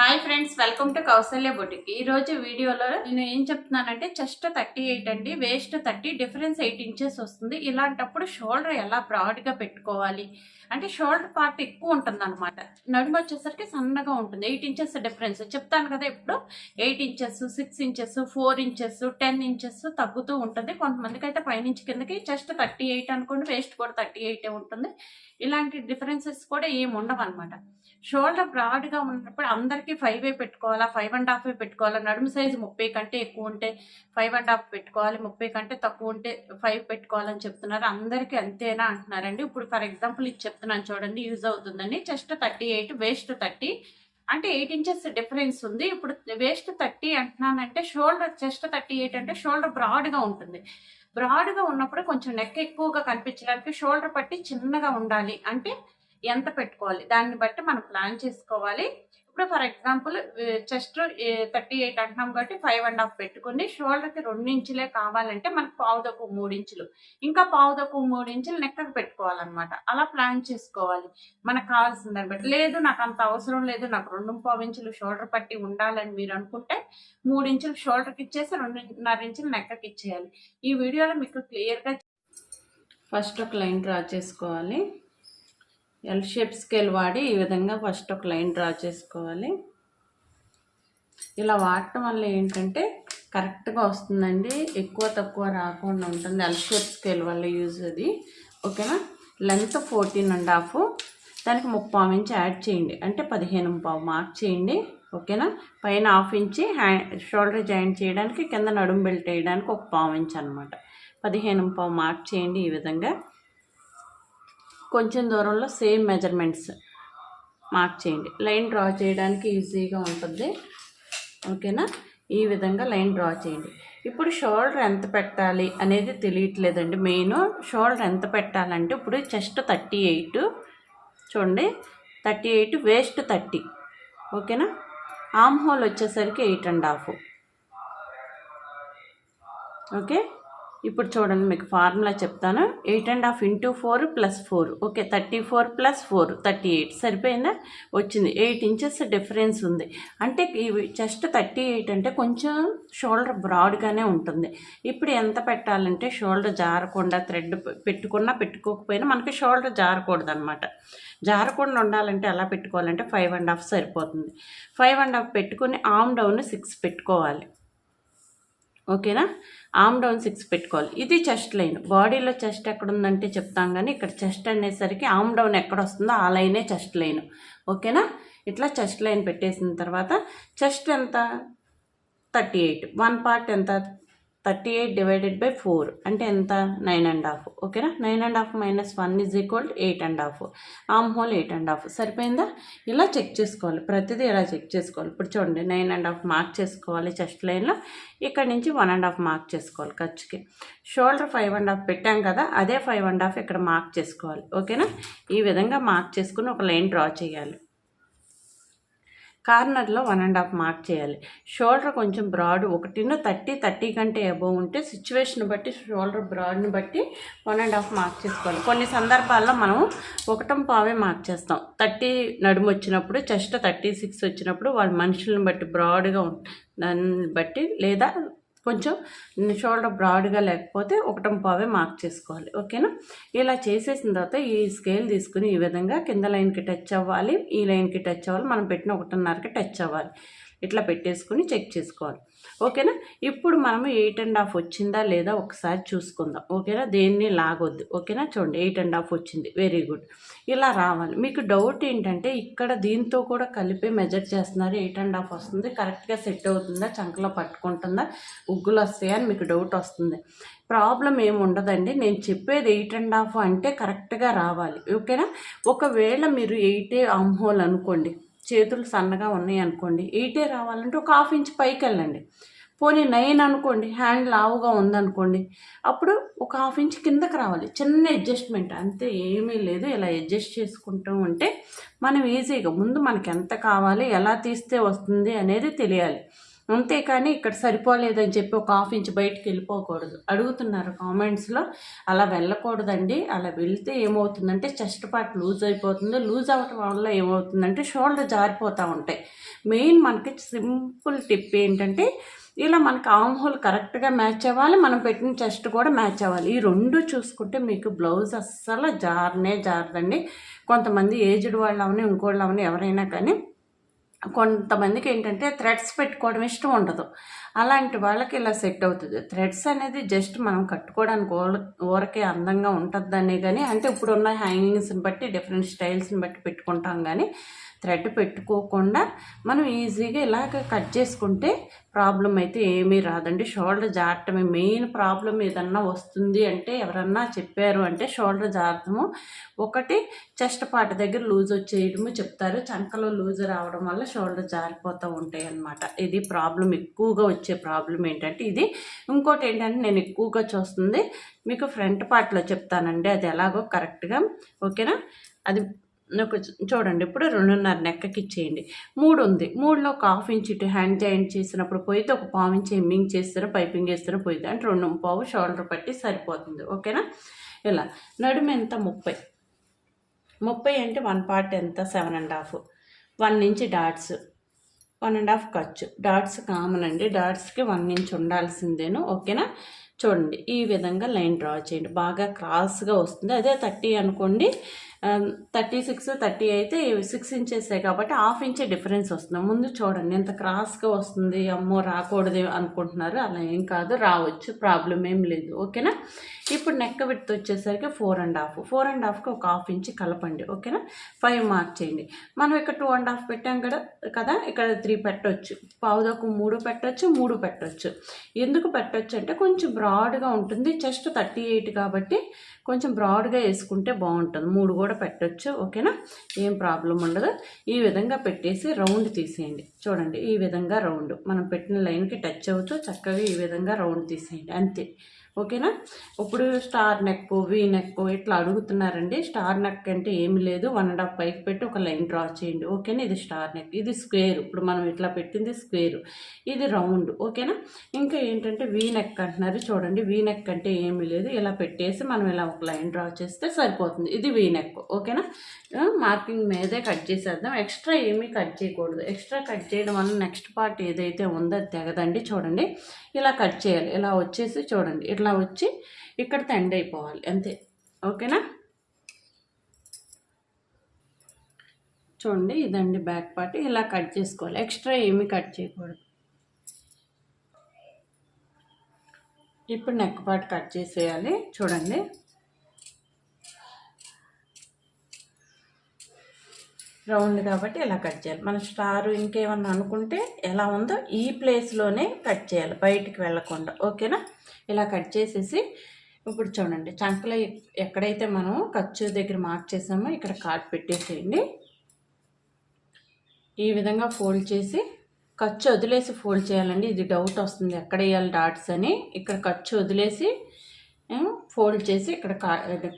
Hi friends welcome to Kausalya boutique. ఈ రోజు వీడియోలో నేను ఏం చెప్తున్నానంటే చెస్ట్ థర్టీ ఎయిట్ అండి. Waist thirty difference eight inches వస్తుంది. ఇలాంటప్పుడు షోల్డర్ ఎలా బ్రాడ్గా పెట్టుకోవాలి? అంటే షోల్డర్ పార్ట్ ఎక్కువ ఉంటుంది అనమాట నడుము వచ్చేసరికి సన్నగా ఉంటుంది. Eight inches difference. చెప్తాను కదా ఇప్పుడు. Eight inches six inches four inches ten inches తగ్గుతూ ఉంటుంది. కొంతమందికి అయితే పైనుంచి కిందకి చెస్ట్ థర్టీ ఎయిట్ అనుకోండి వేస్ట్ కూడా థర్టీ ఎయిట్ ఉంటుంది. ఇలాంటి డిఫరెన్సెస్ కూడా ఏమి ఉండవు అనమాట షోల్డర్ బ్రాడ్గా ఉన్నప్పుడు అందరికీ ఫైవ్ ఏ పెట్టుకోవాలా? ఫైవ్ అండ్ హాఫ్ పెట్టుకోవాలా? నడుము సైజు ముప్పై కంటే ఎక్కువ ఉంటే ఫైవ్ అండ్ హాఫ్ పెట్టుకోవాలి. ముప్పై కంటే తక్కువ ఉంటే ఫైవ్ పెట్టుకోవాలని చెప్తున్నారు. అందరికీ అంతేనా అంటున్నారండి. ఇప్పుడు ఫర్ ఎగ్జాంపుల్ ఇది చెప్తున్నాను చూడండి. యూజ్ అవుతుందండి. Chest thirty eight waist thirty అంటే ఎయిట్ ఇంచెస్ డిఫరెన్స్ ఉంది. ఇప్పుడు వేస్ట్ థర్టీ అంటున్నానంటే షోల్డర్ చెస్ట్ థర్టీ ఎయిట్ అంటే షోల్డర్ బ్రాడ్గా ఉంటుంది. బ్రాడ్గా ఉన్నప్పుడు కొంచెం నెక్ ఎక్కువగా కనిపించడానికి షోల్డర్ పట్టి చిన్నగా ఉండాలి. అంటే ఎంత పెట్టుకోవాలి? దాన్ని బట్టి మనం ప్లాన్ చేసుకోవాలి. ఇప్పుడు for example chest thirty eight అంటున్నాం కాబట్టి ఫైవ్ అండ్ హాఫ్ పెట్టుకుని షోల్డర్కి రెండు ఇంచులే కావాలంటే మనకు పావుదకు మూడు ఇంచులు ఇంకా పావుదకు మూడు ఇంచులు నెక్కకు పెట్టుకోవాలన్నమాట. అలా ప్లాన్ చేసుకోవాలి. మనకు కావాల్సిన దాన్ని బట్టి. లేదు నాకు అంత అవసరం లేదు. నాకు రెండు పావు ఇంచులు షోల్డర్ పట్టి ఉండాలని మీరు అనుకుంటే మూడు ఇంచులు షోల్డర్కి ఇచ్చేసి రెండున్నర ఇంచులు నెక్కకి ఇచ్చేయాలి. ఈ వీడియోలో మీకు క్లియర్గా ఫస్ట్ ఒక లైన్ డ్రా చేసుకోవాలి. ఎల్ షేప్ స్కేల్ వాడి ఈ విధంగా ఫస్ట్ ఒక లైన్ డ్రా చేసుకోవాలి. ఇలా వాడటం వల్ల ఏంటంటే కరెక్ట్గా వస్తుందండి. ఎక్కువ తక్కువ రాకుండా ఉంటుంది. ఎల్ షేప్ స్కేల్ వల్ల యూజ్ అది. ఓకేనా లెంత్ ఫోర్టీన్ అండ్ హాఫ్ దానికి ముప్పావు ఇంచ్ యాడ్ చేయండి. అంటే పదిహేను పావు మార్క్ చేయండి. ఓకేనా పైన half inch hand shoulder joint చేయడానికి కింద నడుము బెల్ట్ వేయడానికి ఒక పావు ఇంచ్ అనమాట పదిహేను పావు మార్క్ చేయండి ఈ విధంగా. కొంచెం దూరంలో సేమ్ మెజర్మెంట్స్ మార్క్ చేయండి. లైన్ డ్రా చేయడానికి ఈజీగా ఉంటుంది. ఓకేనా? ఈ విధంగా లైన్ డ్రా చేయండి. ఇప్పుడు షోల్డర్ ఎంత పెట్టాలి అనేది తెలియట్లేదండి. మెయిన్ షోల్డర్ ఎంత పెట్టాలంటే ఇప్పుడు చెస్ట్ థర్టీ ఎయిట్ చూడండి. థర్టీ ఎయిట్ వేస్ట్ థర్టీ ఓకేనా? ఆమ్ హోల్ వచ్చేసరికి ఎయిట్ అండ్ హాఫ్ ఓకే? ఇప్పుడు చూడండి మీకు ఫార్ములా చెప్తాను. Eight and half into four plus four. Okay thirty four plus four thirty eight. సరిపోయిందా? వచ్చింది. ఎయిట్ ఇంచెస్ డిఫరెన్స్ ఉంది. అంటే ఇవి జస్ట్ థర్టీ ఎయిట్ అంటే కొంచెం షోల్డర్ బ్రాడ్గానే ఉంటుంది. ఇప్పుడు ఎంత పెట్టాలంటే షోల్డర్ జారకుండా థ్రెడ్ పెట్టుకున్నా పెట్టుకోకపోయినా మనకి షోల్డర్ జారకూడదు అనమాట జారకుండా ఉండాలంటే ఎలా పెట్టుకోవాలంటే ఫైవ్ అండ్ హాఫ్ సరిపోతుంది. ఫైవ్ అండ్ హాఫ్ పెట్టుకుని ఆమ్ డౌన్ సిక్స్ పెట్టుకోవాలి. ఓకేనా? ఆమ్ డౌన్ సిక్స్ పెట్టుకోవాలి. ఇది చెస్ట్ లైన్ బాడీలో చెస్ట్ ఎక్కడ ఉందంటే చెప్తాం కానీ ఇక్కడ చెస్ట్ అనేసరికి ఆమ్ డౌన్ ఎక్కడ వస్తుందో ఆ లైనే చెస్ట్ లైన్ ఓకేనా? ఇట్లా చెస్ట్ లైన్ పెట్టేసిన తర్వాత చెస్ట్ ఎంత? థర్టీ ఎయిట్ వన్ పార్ట్ ఎంత? Thirty eight divided by four అంటే ఎంత? Nine and half. ఓకేనా? Nine and half minus one is equal eight and half. Arm hole eight and half. సరిపోయిందా? ఇలా చెక్ చేసుకోవాలి. ప్రతిదీ ఇలా చెక్ చేసుకోవాలి? ఇప్పుడు చూడండి నైన్ అండ్ హాఫ్ మార్క్ చేసుకోవాలి చెస్ట్ లైన్లో. ఇక్కడ నుంచి వన్ అండ్ హాఫ్ మార్క్ చేసుకోవాలి ఖర్చుకి. షోల్డర్ ఫైవ్ అండ్ హాఫ్ పెట్టాం కదా అదే ఫైవ్ అండ్ హాఫ్ ఇక్కడ మార్క్ చేసుకోవాలి. ఓకేనా? ఈ విధంగా మార్క్ చేసుకుని ఒక లైన్ డ్రా చేయాలి. కార్నర్లో వన్ అండ్ హాఫ్ మార్క్ చేయాలి. షోల్డర్ కొంచెం బ్రాడ్ ఒకటిను థర్టీ థర్టీ కంటే అబోవ్ ఉంటే సిచ్యువేషన్ బట్టి షోల్డర్ బ్రాడ్ని బట్టి వన్ అండ్ హాఫ్ మార్క్ చేసుకోవాలి. కొన్ని సందర్భాల్లో మనం ఒకటం పావే మార్క్ చేస్తాం. థర్టీ నడుము వచ్చినప్పుడు చెస్ట్ థర్టీ సిక్స్ వచ్చినప్పుడు వాళ్ళ మనుషులను బట్టి బ్రాడ్గా దాన్ని బట్టి లేదా కొంచెం షోల్డర్ బ్రాడ్గా లేకపోతే ఒకటం పావే మార్క్ చేసుకోవాలి. ఓకేనా? ఇలా చేసేసిన తర్వాత ఈ స్కేల్ తీసుకుని ఈ విధంగా కింద లైన్కి టచ్ అవ్వాలి ఈ లైన్కి టచ్ అవ్వాలి మనం పెట్టిన ఒకటిన్నరకి టచ్ అవ్వాలి. ఇట్లా పెట్టేసుకుని చెక్ చేసుకోవాలి. ఓకేనా? ఇప్పుడు మనము ఎయిట్ అండ్ హాఫ్ వచ్చిందా లేదా ఒకసారి చూసుకుందాం. ఓకేనా? దేన్ని లాగొద్దు. ఓకేనా? చూడండి ఎయిట్ అండ్ హాఫ్ వచ్చింది. వెరీ గుడ్ ఇలా రావాలి. మీకు డౌట్ ఏంటంటే ఇక్కడ దీంతో కూడా కలిపి మెజర్ చేస్తున్నారు. ఎయిట్ అండ్ హాఫ్ వస్తుంది. కరెక్ట్గా సెట్ అవుతుందా? చంకలో పట్టుకుంటుందా? ఉగ్గులు వస్తాయా అని మీకు డౌట్ వస్తుంది. ప్రాబ్లం ఏమి ఉండదండి. నేను చెప్పేది ఎయిట్ అండ్ హాఫ్ అంటే కరెక్ట్గా రావాలి. ఓకేనా? ఒకవేళ మీరు ఎయిటే హోల్ అనుకోండి చేతులు సన్నగా ఉన్నాయి అనుకోండి ఎయిటే రావాలంటే ఒక హాఫ్ ఇంచ్ పైకి వెళ్ళండి. పోనీ నైన్ అనుకోండి హ్యాండ్ లావుగా ఉందనుకోండి అప్పుడు ఒక హాఫ్ ఇంచ్ కిందకి రావాలి. చిన్న అడ్జస్ట్మెంట్ అంతే ఏమీ లేదు. ఇలా అడ్జస్ట్ చేసుకుంటూ ఉంటే మనం ఈజీగా ముందు మనకి ఎంత కావాలి ఎలా తీస్తే వస్తుంది అనేది తెలియాలి. అంతేకాని ఇక్కడ సరిపోలేదని చెప్పి ఒక హాఫ్ ఇంచ్ బయటికి వెళ్ళిపోకూడదు. అడుగుతున్నారు కామెంట్స్లో అలా వెళ్ళకూడదండి అలా వెళ్తే ఏమవుతుందంటే చెస్ట్ పార్ట్ లూజ్ అయిపోతుంది. లూజ్ అవ్వటం వల్ల ఏమవుతుందంటే షోల్డర్ జారిపోతూ ఉంటాయి. మెయిన్ మనకి సింపుల్ టిప్ ఏంటంటే ఇలా మనకి ఆమ్ హోల్ కరెక్ట్గా మ్యాచ్ అవ్వాలి మనం పెట్టిన చెస్ట్ కూడా మ్యాచ్ అవ్వాలి. ఈ రెండు చూసుకుంటే మీకు బ్లౌజ్ అస్సలు జారనే జారదండి. కొంతమంది ఏజ్డ్ వాళ్ళు అవని ఇంకోళ్ళు అవని ఎవరైనా కానీ కొంతమందికి ఏంటంటే థ్రెడ్స్ పెట్టుకోవడం ఇష్టం ఉండదు. అలాంటి వాళ్ళకి ఇలా సెట్ అవుతుంది. థ్రెడ్స్ అనేది జస్ట్ మనం కట్టుకోవడానికి ఊర ఊరకే అందంగా ఉంటుందనే కానీ అంటే ఇప్పుడున్న హ్యాంగింగ్స్ని బట్టి డిఫరెంట్ స్టైల్స్ని బట్టి పెట్టుకుంటాం కానీ థ్రెడ్ పెట్టుకోకుండా మనం ఈజీగా ఇలాగ కట్ చేసుకుంటే ప్రాబ్లం అయితే ఏమీ రాదండి. షోల్డర్ జారటమే మెయిన్ ప్రాబ్లం ఏదన్నా వస్తుంది అంటే ఎవరన్నా చెప్పారు అంటే షోల్డర్ జారటము. ఒకటి చెస్ట్ పాట దగ్గర లూజ్ వచ్చేయడము చెప్తారు. చంకలో లూజ్ రావడం వల్ల షోల్డర్ జారిపోతూ ఉంటాయి అన్నమాట ఇది ప్రాబ్లం ఎక్కువగా వచ్చే ప్రాబ్లం ఏంటంటే ఇది ఇంకోటి ఏంటంటే నేను ఎక్కువగా చూస్తుంది మీకు ఫ్రంట్ పార్ట్లో చెప్తానండి అది ఎలాగో కరెక్ట్గా ఓకేనా? అది ఒక చూడండి ఇప్పుడు రెండున్నర నెక్కకి ఇచ్చేయండి. మూడు ఉంది. మూడులో ఒక హాఫ్ ఇంచ్ ఇటు హ్యాండ్ జాయింట్ చేసినప్పుడు పోయితే ఒక పావు ఇంచ్ ఎమ్మింగ్ చేస్తారు పైపింగ్ చేస్తారో పోయింది అంటే రెండు పావు షోల్డర్ పట్టి సరిపోతుంది ఓకేనా? ఇలా నడుము ఎంత? ముప్పై. ముప్పై అంటే వన్ పార్ట్ ఎంత? Seven and half. One inch dots. One and half ఖర్చు డాట్స్ కామన్ అండి డాట్స్కి వన్ ఇంచ్ ఉండాల్సిందేను. ఓకేనా? చూడండి. ఈ విధంగా లైన్ డ్రా చేయండి. బాగా క్రాస్గా వస్తుంది. అదే థర్టీ అనుకోండి. థర్టీ సిక్స్ థర్టీ అయితే సిక్స్ ఇంచెస్ కాబట్టి హాఫ్ ఇంచే డిఫరెన్స్ వస్తుంది. ముందు చూడండి ఎంత క్రాస్గా వస్తుంది అమ్మో రాకూడదు అనుకుంటున్నారు. అలా ఏం కాదు రావచ్చు ప్రాబ్లం ఏం లేదు ఓకేనా ఇప్పుడు నెక్ విడ్త్ వచ్చేసరికి four and half four and హాఫ్కి ఒక హాఫ్ ఇంచ్ కలపండి ఓకేనా ఫైవ్ మార్క్ చేయండి. మనం ఇక్కడ టూ అండ్ హాఫ్ పెట్టాం కదా కదా? ఇక్కడ త్రీ పెట్టవచ్చు పావుదకు మూడు పెట్టవచ్చు మూడు పెట్టవచ్చు ఎందుకు పెట్టవచ్చు అంటే కొంచెం బ్రాడ్గా ఉంటుంది జస్ట్ థర్టీ ఎయిట్ కాబట్టి కొంచెం బ్రాడ్గా వేసుకుంటే బాగుంటుంది. మూడు కూడా పెట్టచ్చు ఓకేనా? ఏం ప్రాబ్లం ఉండదు. ఈ విధంగా పెట్టేసి రౌండ్ తీసేయండి. చూడండి ఈ విధంగా రౌండ్ మనం పెట్టిన లైన్కి టచ్ అవుతూ చక్కగా ఈ విధంగా రౌండ్ తీసేయండి. అంతే. ఓకేనా? ఇప్పుడు స్టార్ నెక్ వీ నెక్ ఇట్లా అడుగుతున్నారండి. స్టార్ నెక్ అంటే ఏమి లేదు. వన్ అండ్ హాఫ్ పైకి పెట్టి ఒక లైన్ డ్రా చేయండి. ఓకేనా? ఇది స్టార్ నెక్. ఇది స్క్వేర్. ఇప్పుడు మనం ఇట్లా పెట్టింది స్క్వేర్. ఇది రౌండ్. ఓకేనా? ఇంకా ఏంటంటే వీ నెక్ అంటున్నారు చూడండి. వీ నెక్ అంటే ఏమి లేదు. ఇలా పెట్టేసి మనం ఇలా ఒక లైన్ డ్రా చేస్తే సరిపోతుంది. ఇది వీ నెక్. ఓకేనా? మార్కింగ్ మీదే కట్ చేసేద్దాం. ఎక్స్ట్రా ఏమీ కట్ చేయకూడదు. ఎక్స్ట్రా కట్ చేయడం వల్ల నెక్స్ట్ పార్ట్ ఏదైతే ఉందో తెగదండి చూడండి. ఇలా కట్ చేయాలి. ఇలా వచ్చేసి చూడండి. ఇట్లా వచ్చి ఇక్కడ ఎండ్ అయిపోవాలి. అంతే. ఓకేనా? చూడండి ఇదండి బ్యాక్ పార్ట్. ఇలా కట్ చేసుకోవాలి. ఎక్స్ట్రా ఏమీ కట్ చేయకూడదు. ఇప్పుడు నెక్ పార్ట్ కట్ చేసేయాలి. చూడండి. రౌండ్ కాబట్టి ఇలా కట్ చేయాలి? మన స్టార్ ఇంకేమన్నా అనుకుంటే ఎలా ఉందో ఈ ప్లేస్లోనే కట్ చేయాలి బయటికి వెళ్ళకుండా. ఓకేనా? ఇలా కట్ చేసేసి ఇప్పుడు చూడండి చంకలో ఎక్కడైతే మనం ఖర్చు దగ్గర మార్క్ చేసామో ఇక్కడ కార్డ్ పెట్టేసేయండి. ఈ విధంగా ఫోల్డ్ చేసి ఖర్చు వదిలేసి ఫోల్డ్ చేయాలండి. ఇది డౌట్ వస్తుంది ఎక్కడ వేయాలి డాట్స్ అని. ఇక్కడ ఖర్చు వదిలేసి ఫోల్డ్ చేసి ఇక్కడ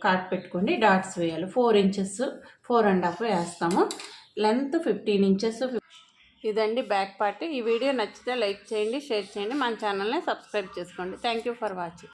కాట్ పెట్టుకోండి. డాట్స్ వేయాలి. Four inches four and half వేస్తాము. లెంత్ ఫిఫ్టీన్ ఇంచెస్ ఇదండి బ్యాక్ పార్ట్ ఈ వీడియో నచ్చితే లైక్ చేయండి షేర్ చేయండి. మన ఛానల్ని సబ్స్క్రైబ్ చేసుకోండి. Thank you for watching